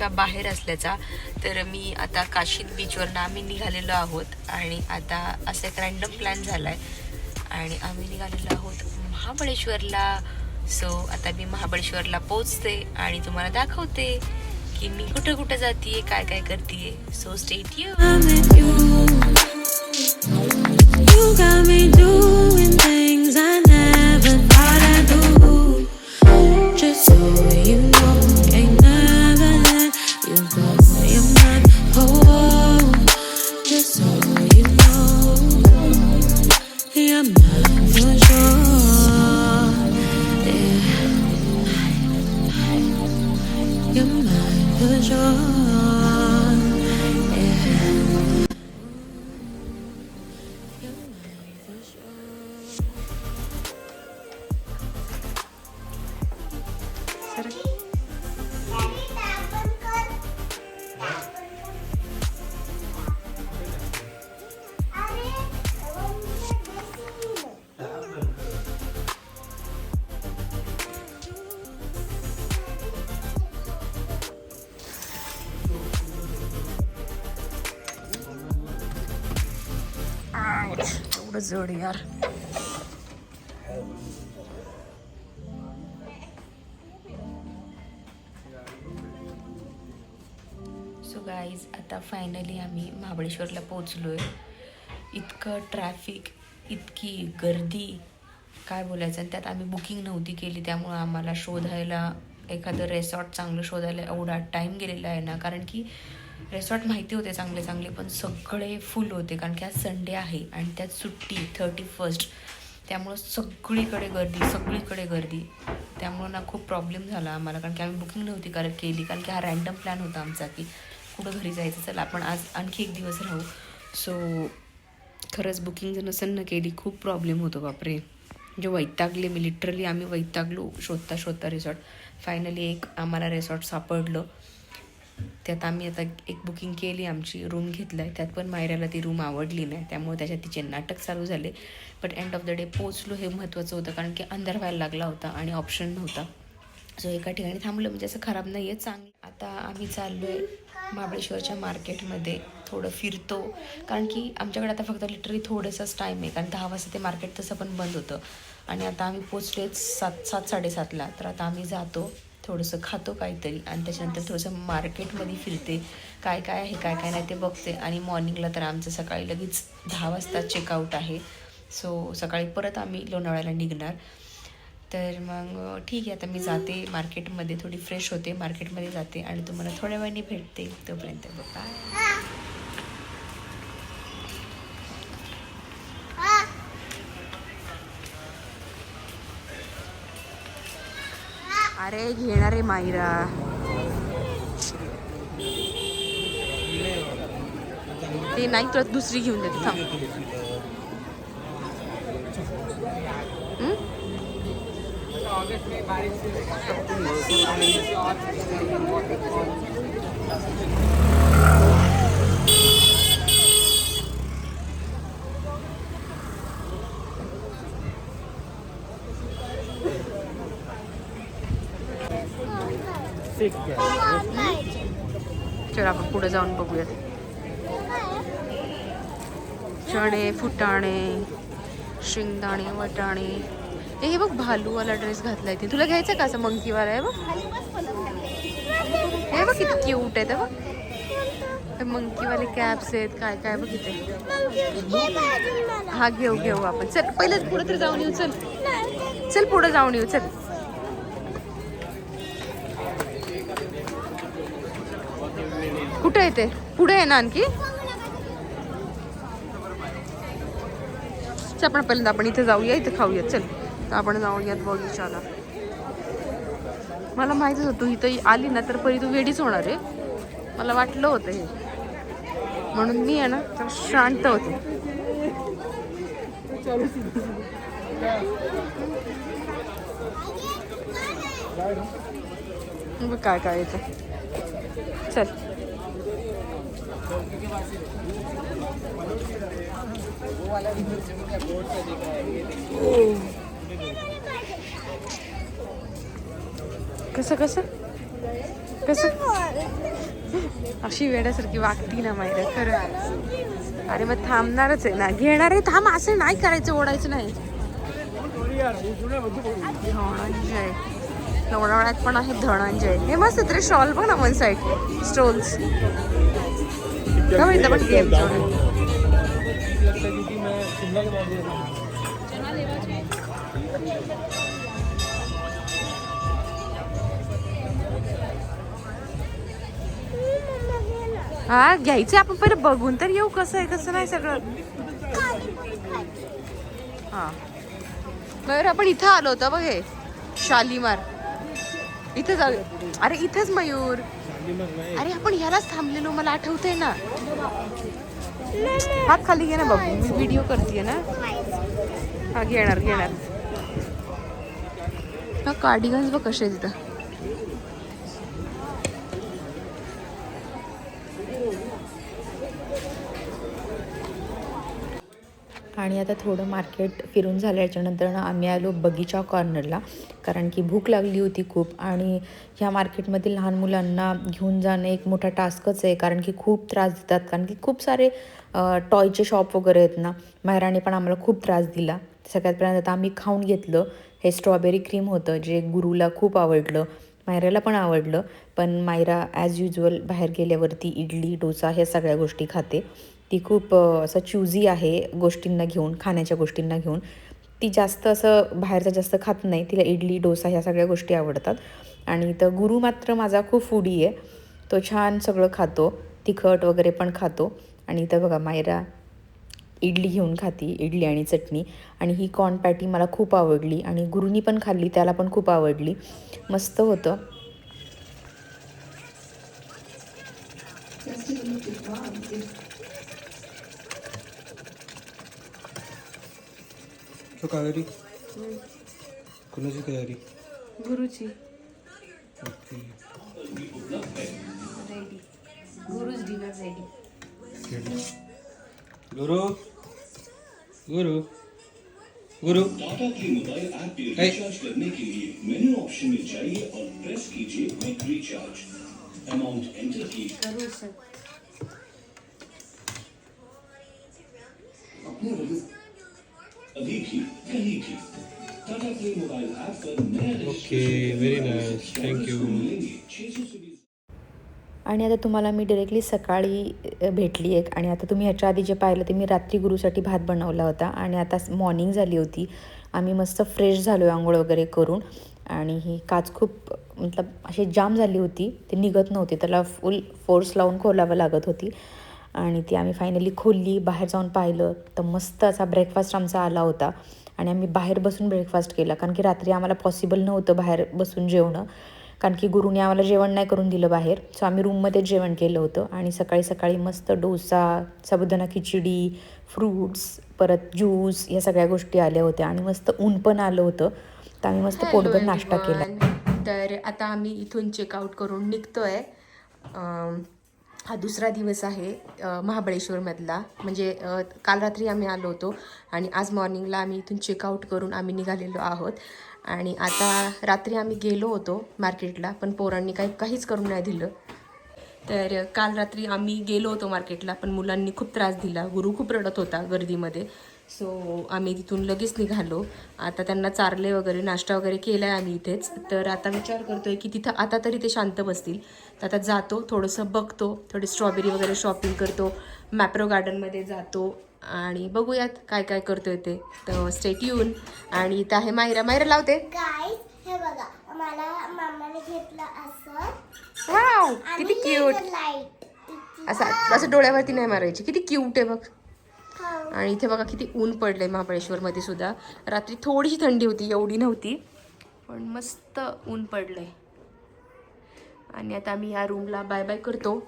मी बाहेर असल्याचा तर मी आता काशीद बीचवरनं आम्ही निघालेलो आहोत आणि आता असा एक रँडम प्लॅन झाला आहे आणि आम्ही निघालेलो आहोत महाबळेश्वरला. सो आता मी महाबळेश्वरला पोचते आणि तुम्हाला दाखवते की मी कुठं कुठं जाते काय काय करते सो स्टेट यू I'm जोडी यार. सो गाईज आता फायनली आम्ही महाबळेश्वरला पोचलो आहे इतकं ट्रॅफिक इतकी गर्दी काय बोलायचं? आणि त्यात आम्ही बुकिंग नव्हती केली त्यामुळं आम्हाला शोधायला एखादं रेसॉर्ट चांगलं शोधायला एवढा टाईम गेलेला आहे ना. कारण की रेसॉर्ट माहिती होते चांगले चांगले पण सगळे फुल होते कारण की आज संडे आहे आणि त्यात सुट्टी थर्टी फर्स्ट त्यामुळं सगळीकडे गर्दी सगळीकडे गर्दी. त्यामुळं ना खूप प्रॉब्लेम झाला आम्हाला कारण की आम्ही बुकिंग नव्हती कारण केली कारण की हा रँडम प्लॅन होता आमचा की कुठं घरी जायचं चला आपण आज आणखी एक दिवस राहू. सो खरंच बुकिंग जर नसेल ना केली खूप प्रॉब्लेम होतो बापरे. म्हणजे वैतागले मी लिटरली आम्ही वैतागलो शोधता शोधता रिसॉर्ट फायनली एक आम्हाला रिसॉर्ट सापडलं. त्यात आम्ही आता एक बुकिंग केली आमची रूम घेतला आहे त्यात पण मायऱ्याला ती रूम आवडली नाही. त्यामुळे त्याच्यात तिचे नाटक चालू झाले. But end of the day पोचलो हे महत्त्वाचं होतं कारण की अंधार व्हायला लागला होता आणि ऑप्शन नव्हता. सो एका ठिकाणी थांबलं म्हणजे असं खराब नाही आहे चांगलं. आता आम्ही चाललो आहे महाबळेश्वरच्या मार्केटमध्ये. थोडं फिरतो. कारण की आमच्याकडे आता फक्त लिटरली थोडंसंच टाईम आहे. कारण दहा वाजता ते मार्केट तसं पण बंद होतं. आणि आता आम्ही पोचलेच सात सात साडेसातला. तर आता आम्ही जातो. थोडंसं खातो काहीतरी आणि त्याच्यानंतर थोडंसं मार्केटमध्ये फिरते. काय काय आहे काय काय नाही ते बघते आणि मॉर्निंगला तर आमचं सकाळी लगेच दहा वाजता चेकआउट आहे. सो सकाळी परत आम्ही लोणावळ्याला निघणार. तर मग ठीक आहे आता मी जाते मार्केटमध्ये थोडी फ्रेश होते मार्केटमध्ये जाते आणि तुम्हाला थोड्या वेळाने भेटते. तोपर्यंत बाय अरे घेणार आहे मायरा. ते नाही तुला दुसरी घेऊन देते थांब. चल आपण पुढे जाऊन बघूयात. चणे फुटाणे शेंगदाणे वटाणे. ए, हे बघ भालूवाला ड्रेस घातलाय ते. तुला घ्यायचं का असं मंकीवाला? आहे बघ. हे बघ किती क्यूट आहे बघ. मंकीवाले कॅप्स आहेत काय काय बघ इथे. हा घेऊ घेऊ आपण. चल पहिलेच पुढे तर जाऊन येऊ चल. चल पुढे जाऊन येऊ चल. कुठे आहे ते? पुढे आहे ना आणखी? चल आपण पहिल्यांदा आपण इथे जाऊया इथे खाऊया चल तर आपण जाऊयात बगीचाला. मला माहितीच होतं तू इथं आली ना तर परी तू वेडीच होणार आहे. मला वाटलं होतं हे. म्हणून मी आहे ना तर शांत होते. काय काय येतं. चल. कसं कसं? कसं? अशी वेड्यासारखी वागती ना माहिती खरं. अरे मग थांबणारच आहे ना. घेणार आहे थांब असं नाही करायचं ओढायचं नाही. धनंजय. लोणावळ्यात पण आहे धनंजय. हे मस्त तरी रे शॉल पण ना वन साईड स्टोल्स इथं पण गेम हा घ्यायचं आपण पहिले बघून तर येऊ कसं आहे कसं नाही सगळं. हा. मयूर आपण इथं आलो होतो बघ हे शालीमार. इथं जाऊ अरे इथंच मयूर. अरे आपण ह्यालाच थांबलेलो मला आठवतंय ना. हात खाली घे ना बाबू मी व्हिडिओ करते ना. हा घेणार घेणार. हा कार्डिगन्स बघ कसे तिथं आणि आता थोडं मार्केट फिरून झाल्याच्यानंतर ना आम्ही आलो बगीचा कॉर्नरला कारण की भूक लागली होती खूप आणि ह्या मार्केटमध्ये लहान मुलांना घेऊन जाणं एक मोठा टास्कच आहे कारण की खूप त्रास देतात. कारण की खूप सारे टॉयचे शॉप वगैरे आहेत ना मायराने पण आम्हाला खूप त्रास दिला. सगळ्यात पहिल्यांदा आता आम्ही खाऊन घेतलं. हे स्ट्रॉबेरी क्रीम होतं जे गुरुला खूप आवडलं मायराला पण आवडलं. पण मायरा ॲज युजल बाहेर गेल्यावरती इडली डोसा ह्या सगळ्या गोष्टी खाते. ती खूप असं चूजी आहे गोष्टींना घेऊन खाण्याच्या गोष्टींना घेऊन. ती जास्त असं बाहेरचं जास्त खात नाही. तिला इडली डोसा ह्या सगळ्या गोष्टी आवडतात. आणि तर गुरु मात्र माझा खूप फूडी आहे. तो छान सगळं खातो. तिखट वगैरे पण खातो. आणि इथं बघा मायरा इडली घेऊन खाती इडली आणि चटणी. आणि ही कॉर्न पॅटी मला खूप आवडली. आणि गुरुनी पण खाल्ली त्याला पण खूप आवडली. मस्त होतं. तो कावेरी? कुणाची तयारी गुरुची. Okay. Ready. Guru's dinner ready. Guru? Guru? Guru? करने के लिए मेन्यू ऑप्शन में जाइए और प्रेस कीजिए क्विक रिचार्ज अमाउंट एंटर की अभी भी कहीं भी टाटा प्ले मोबाइल ऐप पर नया ओके व्हेरी नाईस थँक्यू आणि आता तुम्हाला मी डिरेक्टली सकाळी भेटली एक. आणि आता तुम्ही ह्याच्या आधी जे पाहिलं ते मी रात्री गुरुसाठी भात बनवला होता. आणि आता मॉर्निंग झाली होती. आम्ही मस्त फ्रेश झालो आहे आंघोळ वगैरे करून. आणि ही काच खूप मतलब अशी जाम झाली होती. ते निघत नव्हते. त्याला फुल फोर्स लावून खोलावं लागत होती. आणि ती आम्ही फायनली खोलली बाहेर जाऊन पाहिलं. तर मस्त असा ब्रेकफास्ट आमचा आला होता. आणि आम्ही बाहेर बसून ब्रेकफास्ट केला. कारण की रात्री आम्हाला पॉसिबल नव्हतं बाहेर बसून जेवणं. कारण की गुरुने आम्हाला जेवण नाही करून दिलं बाहेर. सो आम्ही रूममध्येच जेवण केलं होतं. आणि सकाळी सकाळी मस्त डोसा साबुदाणा खिचडी फ्रूट्स परत ज्यूस या सगळ्या गोष्टी आल्या होत्या. आणि मस्त ऊन पण आलं होतं. तर आम्ही मस्त पोटभर नाश्ता केला. तर आता आम्ही इथून चेकआउट करून निघतोय. हा दुसरा दिवस आहे महाबळेश्वरमधला. म्हणजे काल रात्री आम्ही आलो होतो आणि आज मॉर्निंगला आम्ही इथून चेकआउट करून आम्ही निघालेलो आहोत. आणि आता रात्री आम्ही गेलो होतो मार्केटला पण पोरांनी काही काहीच करून नाही दिलं. तर काल रात्री आम्ही गेलो होतो मार्केटला पण मुलांनी खूप त्रास दिला. गुरु खूप रडत होता गर्दीमध्ये. सो आम्ही तिथून लगेच निघालो. आता त्यांना चारले वगैरे नाश्ता वगैरे केला आहे आम्ही इथेच. तर आता विचार करतोय की तिथं आता तरी ते शांत बसतील. तर आता जातो थोडंसं बघतो थोडी स्ट्रॉबेरी वगैरे शॉपिंग करतो. मॅप्रो गार्डनमध्ये जातो. आणि बघूयात काय काय करतोय ते. तर स्टेट येऊन आणि इथं आहे मायरा. मायरा लावते गाईस हे बघा. मला मामाने घेतलं असं. वाव किती क्यूट लाइट असं असं डोळ्यावरती नाही मारायची. किती क्यूट आहे बघ. आणि इथे बघा किती ऊन पडलं आहे महाबळेश्वरमध्ये सुद्धा. रात्री थोडीशी थंडी होती एवढी नव्हती पण मस्त ऊन पडलं आहे आणि आता आम्ही या रूमला बाय बाय करतो.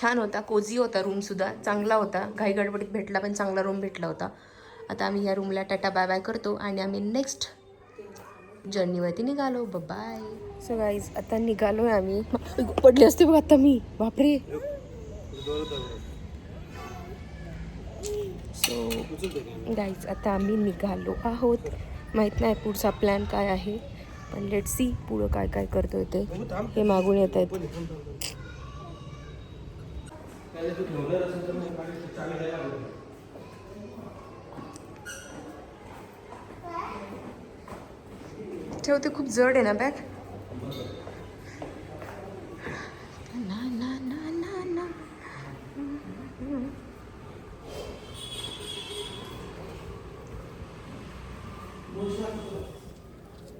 छान होता कोझी होता रूम सुद्धा चांगला होता. घाई गडबडीत भेटला पण चांगला रूम भेटला होता. आता आम्ही या रूमला टाटा बाय बाय करतो आणि आम्ही नेक्स्ट जर्नीवरती निघालो. बाय सो गाईज आता निघालो आहे आम्ही पडले असते बघ आता मी. बापरे. गाईज आता आम्ही निघालो आहोत. माहीत नाही पुढचा प्लॅन काय आहे पण लेट सी पुढं काय काय करतोय ते. हे मागून येत आहेत. ठेवते खूप जड आहे ना बॅग ना ना ना ना ना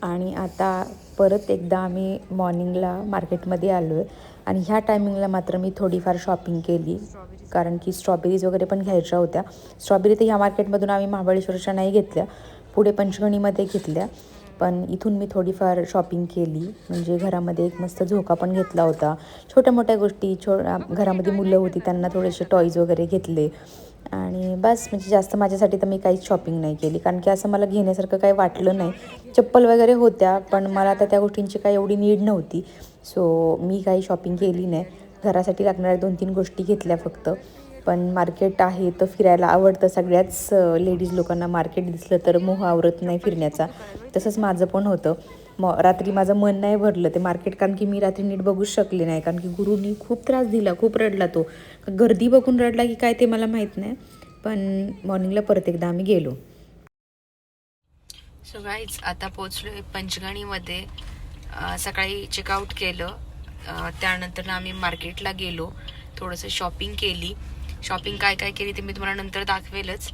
आणि आता परत एकदा आम्ही मॉर्निंगला मार्केटमध्ये आलो आहे. आणि ह्या टायमिंगला मात्र मी थोडीफार शॉपिंग केली. कारण की स्ट्रॉबेरीज वगैरे पण घ्यायच्या होत्या. स्ट्रॉबेरी तर ह्या मार्केटमधून आम्ही महाबळेश्वरच्या नाही घेतल्या. पुढे पंचगणीमध्ये घेतल्या. पण इथून मी थोडीफार शॉपिंग केली. म्हणजे घरामध्ये एक मस्त झोका पण घेतला होता. छोट्या मोठ्या गोष्टी छो घरामध्ये मुलं होती त्यांना थोडेसे टॉईज वगैरे घेतले. आणि बस म्हणजे जास्त माझ्यासाठी तर मी काहीच शॉपिंग नाही केली. कारण की असं मला घेण्यासारखं काही वाटलं नाही. चप्पल वगैरे होत्या पण मला आता त्या गोष्टींची काही एवढी नीड नव्हती. सो मी काही शॉपिंग केली नाही. घरासाठी लागणाऱ्या दोन तीन गोष्टी घेतल्या फक्त. पण मार्केट आहे तर फिरायला आवडतं सगळ्याच लेडीज लोकांना मार्केट दिसलं तर मोह आवरत नाही फिरण्याचा. तसंच माझं पण होतं. म रात्री माझं मन नाही भरलं ते मार्केट कारण की मी रात्री नीट बघूच शकले नाही. कारण की गुरुनी खूप त्रास दिला खूप रडला तो. गर्दी बघून रडला की काय ते मला माहीत नाही. पण मॉर्निंगला परत एकदा आम्ही गेलो. सो गाईज आता पोचलो आहे पंचगणीमध्ये सकाळी चेकआउट केलं. त्यानंतर ना आम्ही मार्केटला गेलो. थोडंसं शॉपिंग केली. शॉपिंग काय काय केली ते मी तुम्हाला नंतर दाखवेलच.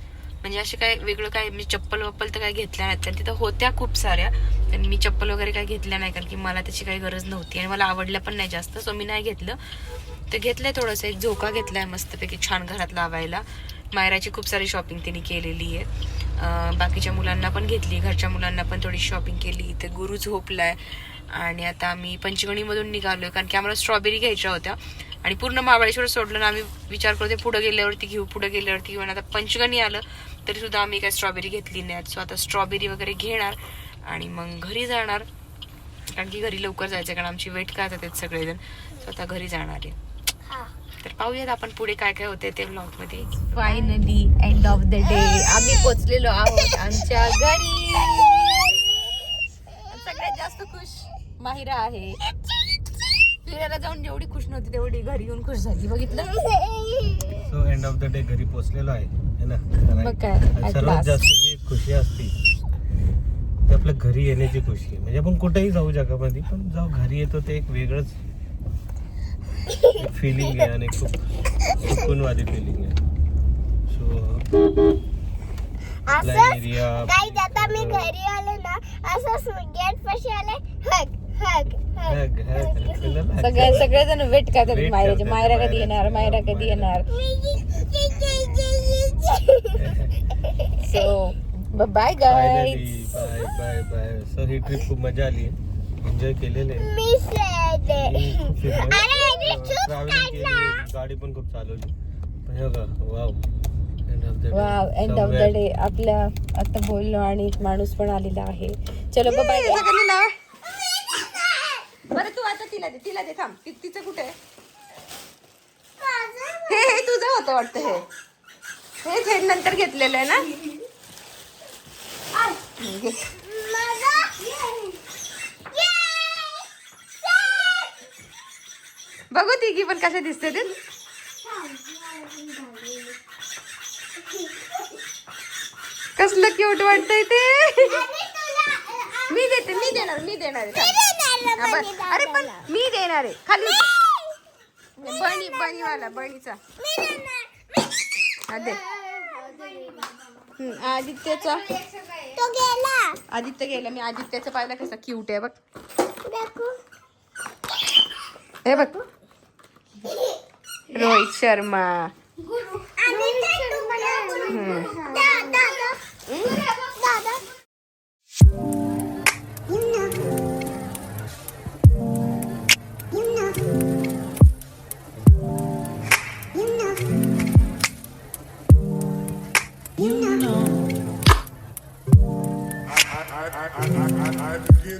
म्हणजे असे काय वेगळं काय मी चप्पल वप्पल तर काय घेतल्या नाहीत. कारण तिथं होत्या खूप साऱ्या आणि मी चप्पल वगैरे काय घेतल्या नाही. कारण की मला त्याची काही गरज नव्हती आणि मला आवडलं पण नाही जास्त सो मी नाही घेतलं. तर घेतलंय थोडंसं एक झोका घेतलाय मस्तपैकी छान घरात लावायला. मायराची खूप सारी शॉपिंग तिने केलेली आहे. बाकीच्या मुलांना पण घेतली घरच्या मुलांना पण थोडी शॉपिंग केली. तर गुरु झोपलाय. आणि आता आम्ही पंचगणीमधून निघालोय कारण की आम्हाला स्ट्रॉबेरी घ्यायच्या होत्या. आणि पूर्ण महाबळेश्वर सोडलं ना आम्ही विचार करतो पुढे गेल्यावरती घेऊ पुढे गेल्यावरती घेऊ. आणि आता पंचगणी आलं तरी सुद्धा आम्ही काय स्ट्रॉबेरी घेतली नाही सो आता स्ट्रॉबेरी वगैरे घेणार आणि मग घरी जाणार. कारण की घरी लवकर जायचं कारण आमची वेट करतात आहेत सगळेजण. सो आता घरी जाणार आहे. तर पाहूयात आपण पुढे काय काय होते ते ब्लॉगमध्ये finally end of the day आम्ही पोचलेलो आहोत आमच्या घरी. सगळ्यात जास्त खुश माहिरा आहे. फिरायला जाऊन जेवढी खुश नव्हती तेवढी घरी येऊन खुश झाली. बघितलं? So end of the day घरी पोहोचलेलो आहे है ना? मग काय, आणि at सर्वात last. जास्त जी खुशी असते ते आपल्या घरी येण्याची खुशी आहे. म्हणजे आपण कुठेही जाऊ जगामध्ये पण जाऊ घरी येतो ते एक वेगळंच फिलिंग आहे आणि खूप सुकूनवादी फिलिंग आहे. सो आपला एरिया काही आता मी घरी आले ना असं गेट पाशी आले हग हग हग सगळे सगळेजण वेट करतात मायराचे मायरा कधी. येणार मायरा कधी येणार? So bye guys bye bye bye so ही ट्रिप खूप मजा आली. एन्जॉय केलेले गाडी पण खूप चालवली. Wow end of the wow end of the day आपल्या आता बोललो आणि एक माणूस पण आलेला आहे. चलो बाय तिला दे तिला दे थांब. ति- तिचं कुठे आहे? हे हे तुझं होतं वाटतं हे. हे हे नंतर घेतलेलं आहे ना? घे. बघू तिघी पण कशा दिसते ते. कसलं क्यूट वाटतंय ते. मी देते मी देणार मी देणार. अरे पण मी देणार आहे. खाली उतर. बनी हा, दे हम्म, आदित्यचा. तो गेला. आदित्य गेला. मी आदित्यचा पाहिला कसा क्यूट आहे बघ. हे बघ. रोहित शर्मा. आणि ते तुम्हाला दादा